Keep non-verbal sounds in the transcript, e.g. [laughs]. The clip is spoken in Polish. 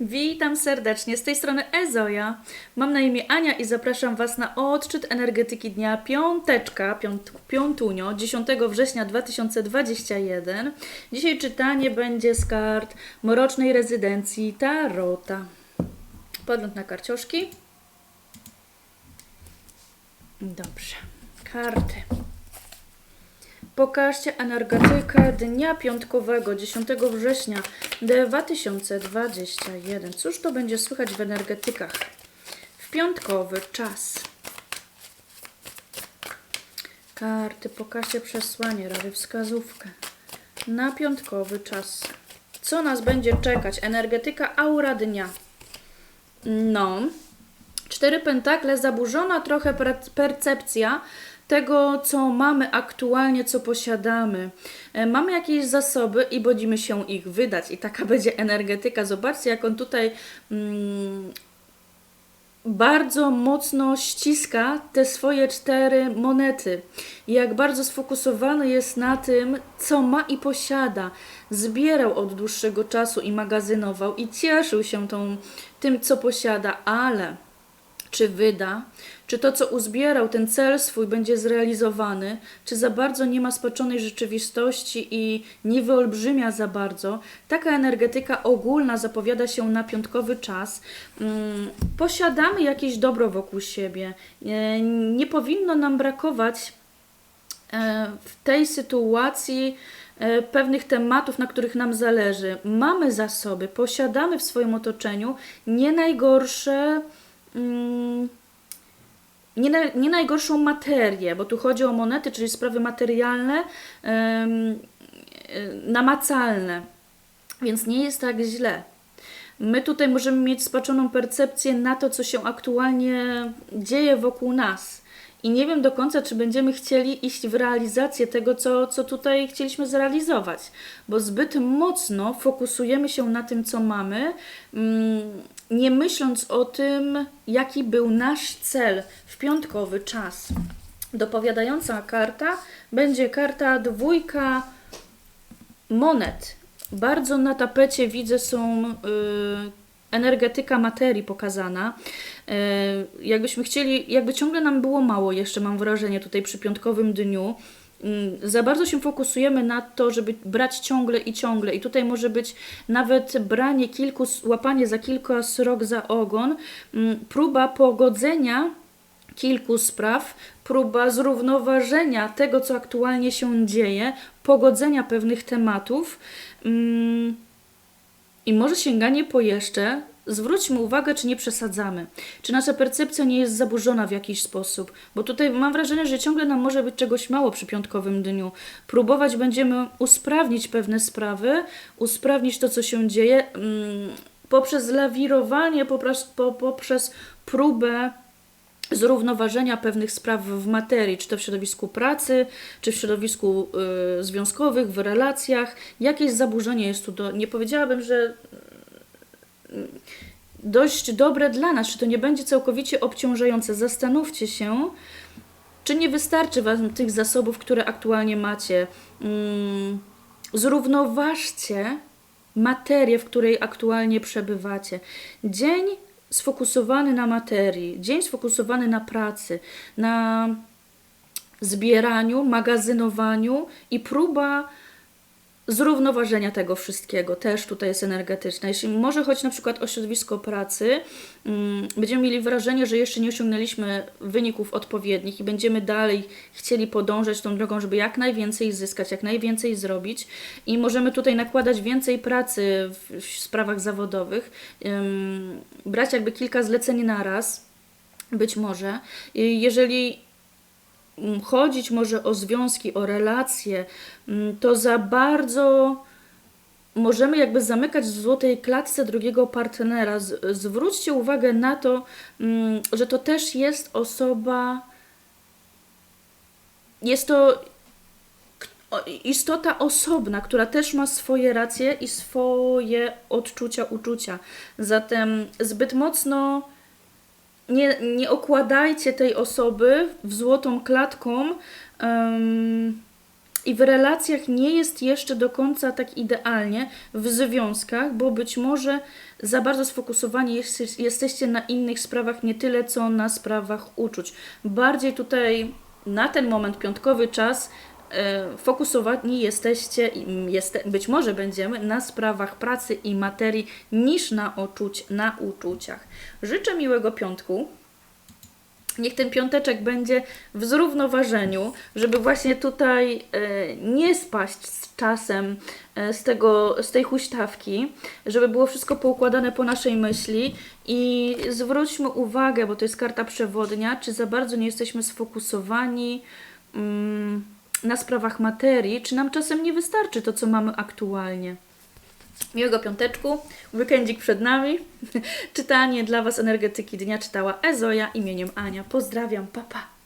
Witam serdecznie, z tej strony Ezoja. Mam na imię Ania i zapraszam Was na odczyt energetyki dnia piąteczka, piąt, piątunio, 10 września 2021. Dzisiaj czytanie będzie z kart Mrocznej Rezydencji Tarota. Podgląd na karcioszki. Dobrze, karty. Pokażcie energetykę dnia piątkowego 10 września 2021. Cóż to będzie słychać w energetykach w piątkowy czas? Karty, pokażcie przesłanie, rady, wskazówkę na piątkowy czas. Co nas będzie czekać? Energetyka aura dnia. No, cztery pentakle, zaburzona trochę per- percepcja tego, co mamy aktualnie, co posiadamy. E, Mamy jakieś zasoby i bodzimy się ich wydać, i taka [laughs] będzie energetyka. Zobaczcie, jak on tutaj mm, bardzo mocno ściska te swoje cztery monety. Jak bardzo sfokusowany jest na tym, co ma i posiada. Zbierał od dłuższego czasu i magazynował i cieszył się tą, tym, co posiada, ale czy wyda, czy to, co uzbierał, ten cel swój będzie zrealizowany, czy za bardzo nie ma spaczonej rzeczywistości i nie wyolbrzymia za bardzo. Taka energetyka ogólna zapowiada się na piątkowy czas. Mm, Posiadamy jakieś dobro wokół siebie. E, Nie powinno nam brakować e, w tej sytuacji e, pewnych tematów, na których nam zależy. Mamy zasoby, posiadamy w swoim otoczeniu nie najgorsze. Mm, nie, na, nie najgorszą materię, bo tu chodzi o monety, czyli sprawy materialne, e, namacalne, więc nie jest tak źle. My tutaj możemy mieć spaczoną percepcję na to, co się aktualnie dzieje wokół nas. I nie wiem do końca, czy będziemy chcieli iść w realizację tego, co, co tutaj chcieliśmy zrealizować, bo zbyt mocno fokusujemy się na tym, co mamy, mm, nie myśląc o tym, jaki był nasz cel w piątkowy czas. Dopowiadająca karta będzie karta dwójka monet. Bardzo na tapecie widzę są y, energetyka materii pokazana. Y, jakbyśmy chcieli, jakby ciągle nam było mało jeszcze, mam wrażenie, tutaj przy piątkowym dniu. Mm, Za bardzo się fokusujemy na to, żeby brać ciągle i ciągle. I tutaj może być nawet branie kilku, łapanie za kilka srok za ogon, mm, próba pogodzenia kilku spraw, próba zrównoważenia tego, co aktualnie się dzieje, pogodzenia pewnych tematów mm, i może sięganie po jeszcze. Zwróćmy uwagę, czy nie przesadzamy, czy nasza percepcja nie jest zaburzona w jakiś sposób, bo tutaj mam wrażenie, że ciągle nam może być czegoś mało przy piątkowym dniu. Próbować będziemy usprawnić pewne sprawy, usprawnić to, co się dzieje, mm, poprzez lawirowanie, poprzez, po, poprzez próbę zrównoważenia pewnych spraw w materii, czy to w środowisku pracy, czy w środowisku y, związkowych, w relacjach. Jakieś zaburzenie jest tu, do, nie powiedziałabym, że y, dość dobre dla nas, czy to nie będzie całkowicie obciążające. Zastanówcie się, czy nie wystarczy Wam tych zasobów, które aktualnie macie. Mm, zrównoważcie materię, w której aktualnie przebywacie. Dzień sfokusowany na materii, dzień sfokusowany na pracy, na zbieraniu, magazynowaniu i próba zrównoważenia tego wszystkiego też tutaj jest energetyczna. Jeśli może choć na przykład o środowisko pracy, mm, będziemy mieli wrażenie, że jeszcze nie osiągnęliśmy wyników odpowiednich i będziemy dalej chcieli podążać tą drogą, żeby jak najwięcej zyskać, jak najwięcej zrobić i możemy tutaj nakładać więcej pracy w, sprawach zawodowych, brać jakby kilka zleceń na raz, być może. Jeżeli chodzić może o związki, o relacje, to za bardzo możemy jakby zamykać w złotej klatce drugiego partnera. Zwróćcie uwagę na to, że to też jest osoba, jest to istota osobna, która też ma swoje racje i swoje odczucia, uczucia. Zatem zbyt mocno nie, nie okładajcie tej osoby w złotą klatką, em, i w relacjach nie jest jeszcze do końca tak idealnie w związkach, bo być może za bardzo sfokusowani jest, jesteście na innych sprawach, nie tyle co na sprawach uczuć. Bardziej tutaj na ten moment, piątkowy czas, fokusowani jesteście, jeste, być może będziemy, na sprawach pracy i materii niż na, uczuć, na uczuciach. Życzę miłego piątku. Niech ten piąteczek będzie w zrównoważeniu, żeby właśnie tutaj e, nie spaść z czasem e, z, tego, z tej huśtawki, żeby było wszystko poukładane po naszej myśli i zwróćmy uwagę, bo to jest karta przewodnia, czy za bardzo nie jesteśmy sfokusowani mm, na sprawach materii, czy nam czasem nie wystarczy to, co mamy aktualnie. Miłego piąteczku, weekendzik przed nami. [laughs] Czytanie dla Was energetyki dnia czytała Ezoja imieniem Ania. Pozdrawiam, papa. Pa.